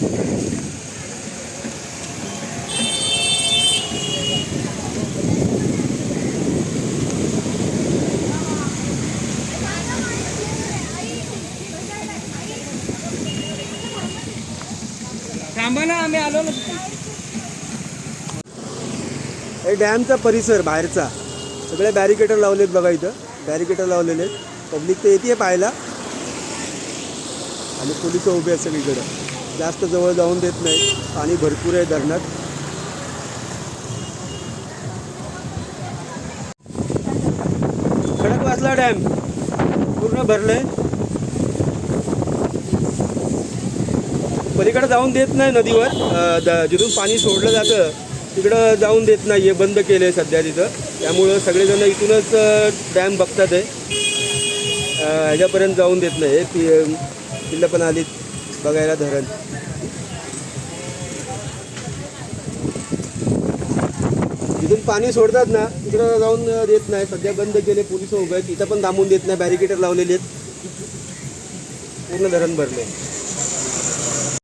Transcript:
थांबा ना आम्ही आलो ना. हे डॅमचा परिसर बाहेरचा. सगळे बॅरिकेटर लावलेत बघा इथं. बॅरिकेटर लावलेले आहेत. पब्लिक तर येते पाहायला. आणि पोलीस उभे आहेत सगळीकडं. जास्त जवळ जाऊन देत नाही. पाणी भरपूर आहे धरणात. खडकवासला डॅम. पूर्ण भरलंय. पलीकडे जाऊन देत नाही नदीवर. जिथून पाणी सोडलं जातं तिकडं जाऊन देत नाही. आहे बंद केलं आहे सध्या तिथं. त्यामुळं सगळेजण इथूनच डॅम बघतात आहे ह्याच्यापर्यंत जाऊन देत नाही. ती पिल्लं पण आलीत. बघायला धरण. तिथून पाणी सोडतात ना तिकडं जाऊन देत नाही. सध्या बंद केले पोलीस उभे आहेत. इथं पण थांबून देत नाही बॅरिकेटर लावलेले आहेत. पूर्ण धरण भरले